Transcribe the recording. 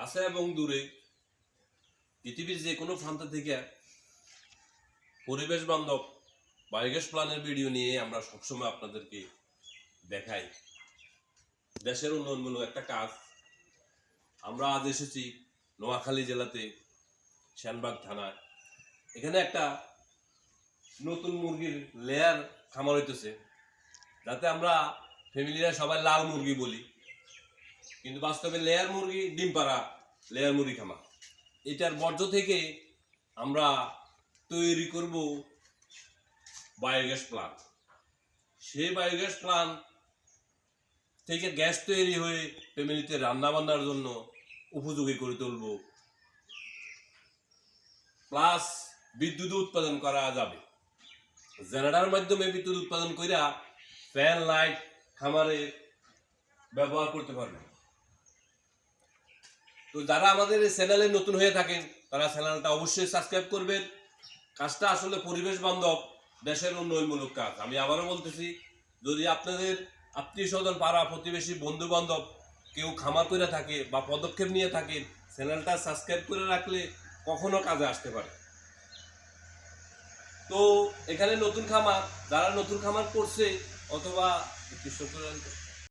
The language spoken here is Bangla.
কাছে এবং দূরে পৃথিবীর যে কোনো প্রান্ত থেকে পরিবেশ বান্ধব বায়োগ্যাস প্ল্যানের ভিডিও নিয়ে আমরা সবসময় আপনাদেরকে দেখাই। দেশের উন্নয়নমূলক একটা কাজ। আমরা আজ এসেছি নোয়াখালী জেলাতে শ্যানবাগ থানায়। এখানে একটা নতুন মুরগির লেয়ার খামার হইতেছে। যাতে আমরা ফ্যামিলিরা সবাই লাল মুরগি বলি। কিন্তু বাস্তবে লেয়ার মুরগি, ডিম পাড়া লেয়ার মুরগি খামার এটার বর্জ্য থেকে আমরা তৈরি করব বায়োগ্যাস প্লান্ট সেই বায়োগ্যাস প্লান্ট থেকে গ্যাস তৈরি হয়ে ফ্যামিলিতে রান্না বান্নার জন্য উপযোগী করে তুলব। প্লাস বিদ্যুৎ উৎপাদন করা যাবে। জেনারেটার মাধ্যমে বিদ্যুৎ উৎপাদন কইরা ফ্যান লাইট খামারে ব্যবহার করতে পারবে। তো যারা আমাদের এই চ্যানেলে নতুন হয়ে থাকেন, তারা চ্যানেলটা অবশ্যই সাবস্ক্রাইব করবেন। কাজটা আসলে পরিবেশ বান্ধব, দেশের উন্নয়নমূলক কাজ। আমি আবারও বলতেছি, যদি আপনাদের আত্মীয় স্বজন পাড়া প্রতিবেশী বন্ধু বান্ধব কেউ খামার করে থাকে বা পদক্ষেপ নিয়ে থাকেন চ্যানেলটা সাবস্ক্রাইব করে রাখলে কখনো কাজে আসতে পারে। তো এখানে নতুন খামার, যারা নতুন খামার করছে, অথবা